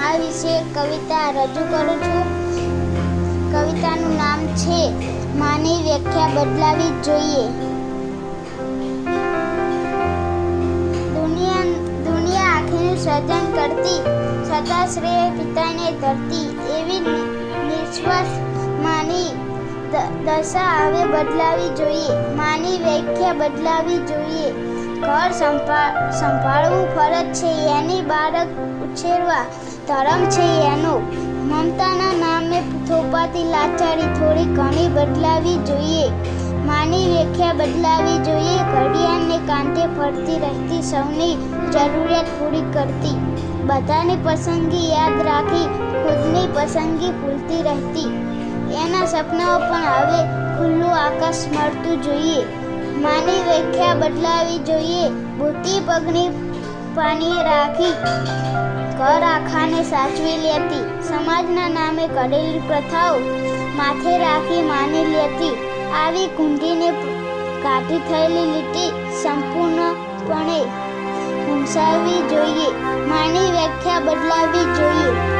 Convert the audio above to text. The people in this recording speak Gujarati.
મા વિશે કવિતા રજૂ કરું છું. કવિતાનું નામ છે, માની વ્યાખ્યા બદલાવી જોઈએ. દુનિયા દુનિયા આખીનું સર્જન કરતી છતાં શ્રેય પિતાને ધરતી. એવી નિ- નિશ્વાસ માની દશા હવે બદલાવી જોઈએ. માની વ્યાખ્યા બદલાવી જોઈએ. ઘર સંભાળ સંભાળવું ફરજ છે. એની બાળક ઉછેરવા ધર્મ છે એનો. મમતાના નામે થોપાતી લાચારી થોડી ઘણી બદલાવી જોઈએ. માની વ્યાખ્યા બદલાવી જોઈએ. ઘડિયાળને કાંઠે ફરતી રહેતી સૌની જરૂરિયાત પૂરી કરતી. બધાની પસંદગી યાદ રાખી ખુદની પસંદગી ભૂલતી રહેતી. એના સપનાઓ પણ હવે ખુલ્લું આકાશ મળતું જોઈએ. માની વ્યાખ્યા બદલાવી જોઈએ. બુદ્ધિ પગની પાણી રાખી ઘર આખાને સાચવી લેતી. સમાજના નામે કરેલી પ્રથાઓ માથે રાખી માની લેતી. આવી કુંડીને કાઢી થયેલી લીટી સંપૂર્ણપણે ભૂંસાવી જોઈએ. માની વ્યાખ્યા બદલાવી જોઈએ.